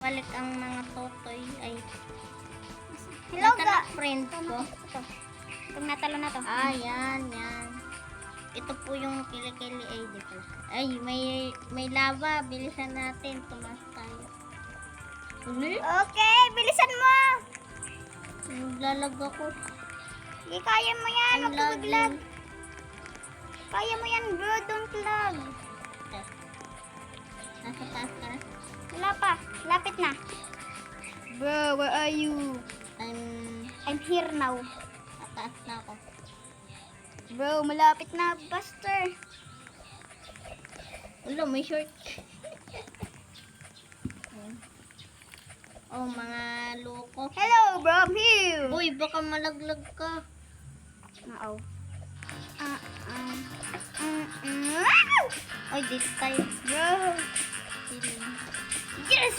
Balik ang mga totoy ay Hello, ga. friend ko. Ito. Itong natalo na to. Ah, yan, yan. Ito po yung kilikili ay di pala. Ay, may may lava. Bilisan natin. Tumas tayo. Uli? Okay, bilisan mo. Naglalag ako. Hindi, kaya mo yan. Huwag ka maglag. Kaya mo yan, bro. Don't lag. Nasa taas ka na. Wala pa. Lapit na. Bro, where are you? I'm I'm here now. tataas na ako. Bro, malapit na, Buster. Ulo, may short. Oh, mga loko. Hello, bro. I'm here. Uy, baka malaglag ka. Oo. Ah, ah. Mm. Wow! Oy, dito tayo. Bro. Yes!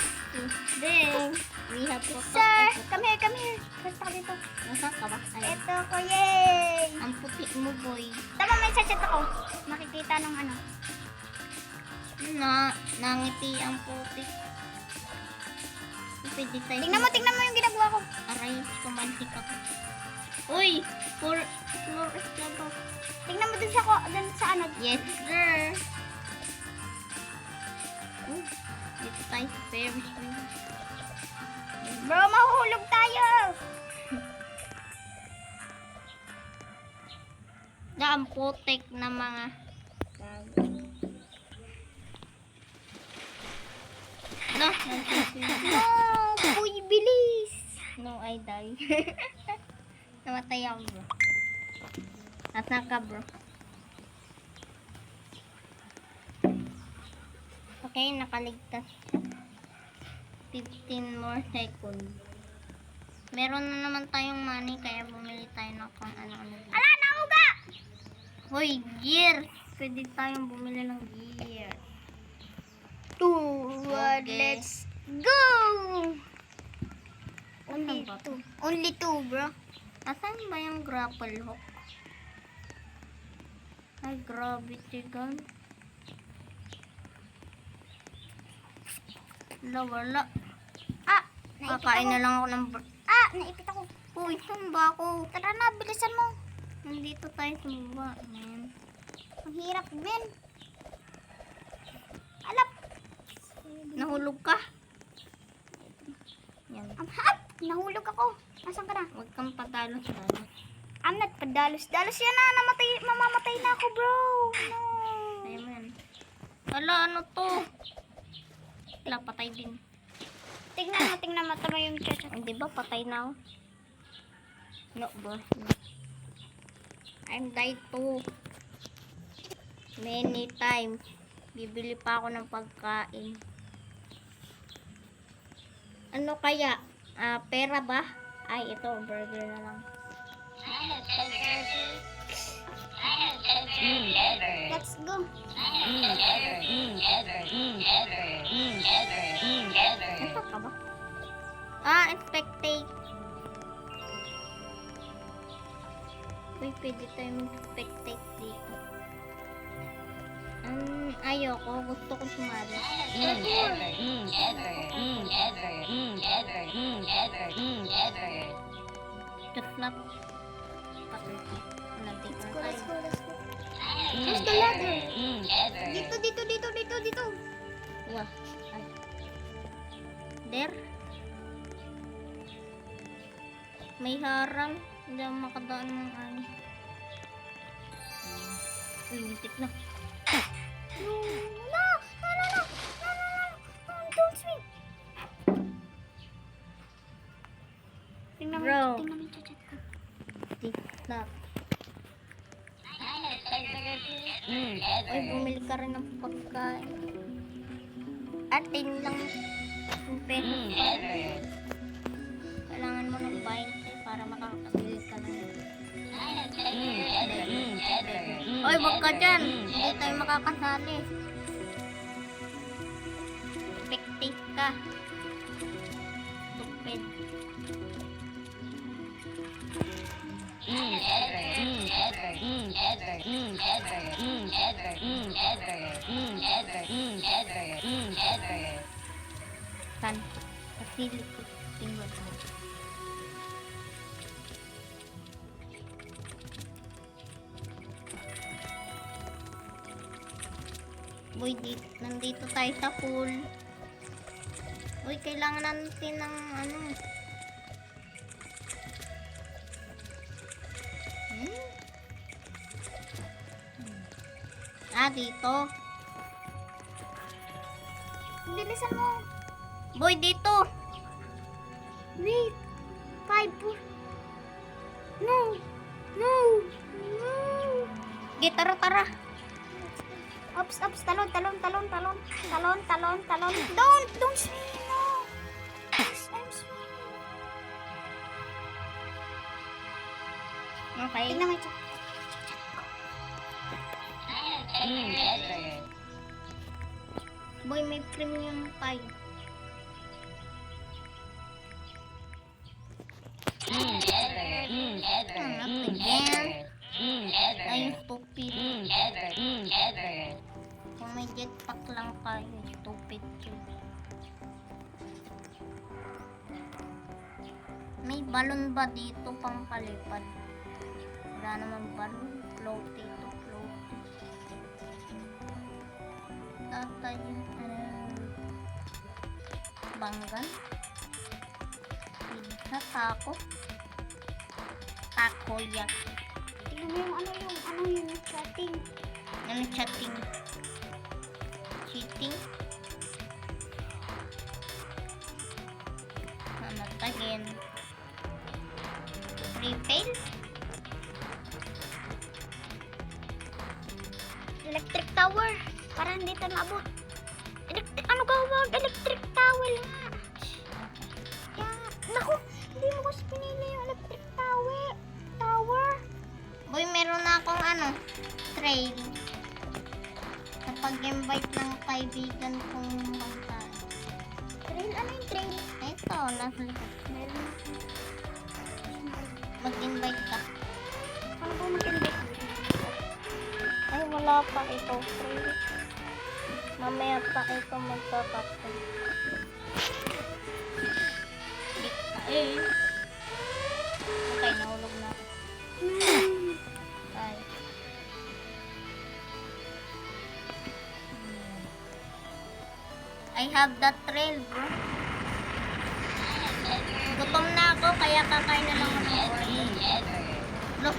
Then, we have to Sir, come here, come here. Basta ka dito. Nasaan ka ba? Ay, Ito ko, yay! ang puti mo, boy. Tama, may sachet ako. Makikita nung ano. Na, nangiti ang puti. Pwede tayo. Tingnan mo, tingnan mo yung ginagawa ko. Aray, kumantik ako. Uy, for, floor is lava. Tingnan mo dun sa, ko, dun sa ano. Yes, sir. Oh, sa Ferris wheel. Bro, mahuhulog tayo. Ang putik na mga No, No, uy, bilis. no, I die. Namatay ako, bro. Nasaan ka, bro? Okay, nakaligtas. 15 more seconds. Meron na naman tayong money, kaya bumili tayo ng kung ano-ano. Ala, nauga! Hoy, gear! Pwede tayong bumili ng gear. Two, one, Okay. let's go! Only ba two. Only two, bro. Asan ba yung grapple hook? Ay, gravity gun. Wala, wala. Ah, naipit Kakain ako. na lang ako ng... Ah, naipit ako. Uy, saan ba ako? Tara na, bilisan mo. Nandito tayo sa baba, man. Ang hirap, Ben. Alap. Nahulog ka? Yan. Ang hap. Nahulog ako. Nasaan ka na? Huwag kang padalos dalos. I'm not padalos. Dalos yan na. Namatay, mamamatay na ako, bro. No. Ayaw mo yan. Wala, ano to? Wala, patay din. Tingnan mo, tingnan mo. Tama yung chat. Hindi ba patay na ako? No, bro. I'm died too. Many times. Bibili pa ako ng pagkain. Ano kaya? Ah, pera ba? Ay, ito, burger na lang. Let's go. Ito Ah, spectate. Uy, pwede tayo mag-spectate dito. Um, ayoko. Gusto ko sumali. Just not. Nandito na Let's go, let's go. Where's the ladder? Dito, dito, dito, dito, dito. Yeah. There. May harang. Hindi ako makadaan ng ano. Uy, mitik na. No, no, no, no, no, no, no, no, no, don't swing. Tingnan mo, tingnan mo yung chat ko. Tik na. Uy, bumili ka rin ng pagkain. Atin lang. Yung peso. Kailangan mo ng 20 para makakabili ka ng Oy, wag ka dyan. Hindi tayo makakasali. Spectate ka. Stupid. San? Facility. Tingnan mo. Boy, di, nandito tayo sa pool. Uy, kailangan natin ng ano. Hmm? Ah, dito. Bilisan mo. Boy, dito. Wait. Five, four. No. No. No. Sige, tara, tara. Ups, ups, talon, talon, talon, talon. Talon, talon, talon. Don't, don't swing, no. Yes, I'm swimming. Okay. Tingnan mo ito. Boy, may premium tayo. Jetpack lang tayo, stupid yun. May balon ba dito pang palipad? Wala naman balon. Floaty to floaty. Tatay yung um, banggan. Pizza, taco. Takoyaki. Tingnan mo yung ano yung, ano yung chatting. Ano chatting? Cheating? Ano again? Refail? Electric tower. Para hindi tayo maabot. Electric, ano ka wag? Electric towel nga. Kaya, naku, hindi mo kasi pinili yung electric tower. Tower. Boy, meron na akong ano, trail. Kapag invite ng kaibigan kong bangka. Trail, ano yung trail? Ito, nasa likod. Mag-invite ka. Paano po mag-invite? Ay, wala pa ito, trail. Mamaya pa ito magkakapin. Eh. Okay, nahulog na ako. Hmm. Ay. I have that trail, bro. Gutom na ako, kaya kakain na lang ako ng orange. Look.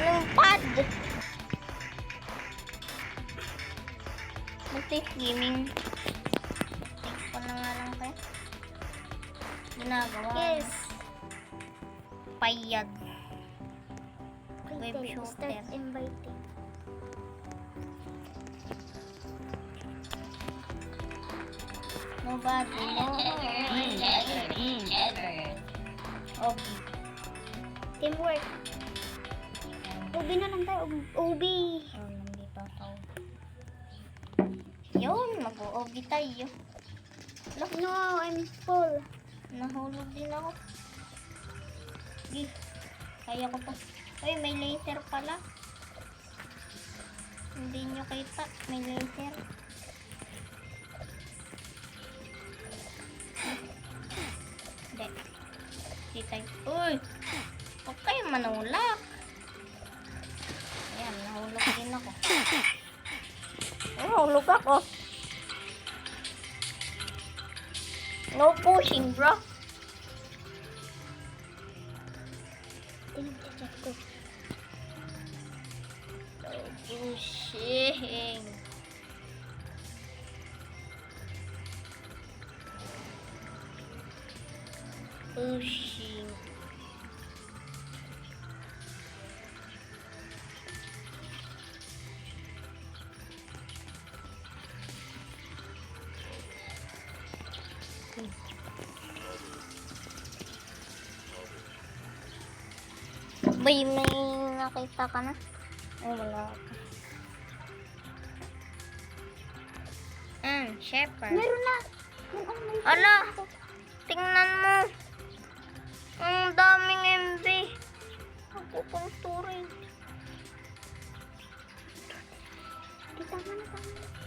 Anong pad? Multi gaming. Take ko na nga lang kaya. Ginagawa. Yes. Okay, Web shooter. start inviting. Nobody. No. Okay. Teamwork. Ubi na lang tayo. Ubi. Oh, nandito ako. Yun, mag-OB tayo. No, I'm full. Nahulog din ako. Sige, kaya ko to. Uy, may laser pala. Hindi nyo kita, may laser. Tayo. Uy! Huwag kayo manulak. Ayan, nahulog din ako. Nahulog ako. No pushing, bro. Tingnan mo, check ko. No pushing. Pushing. Bay, may nakita ka na? Oh, wala ka. Mm, shepherd. Meron na. Ala, tingnan mo. Ang daming MB. Ako pang storage. Di, tama na, na.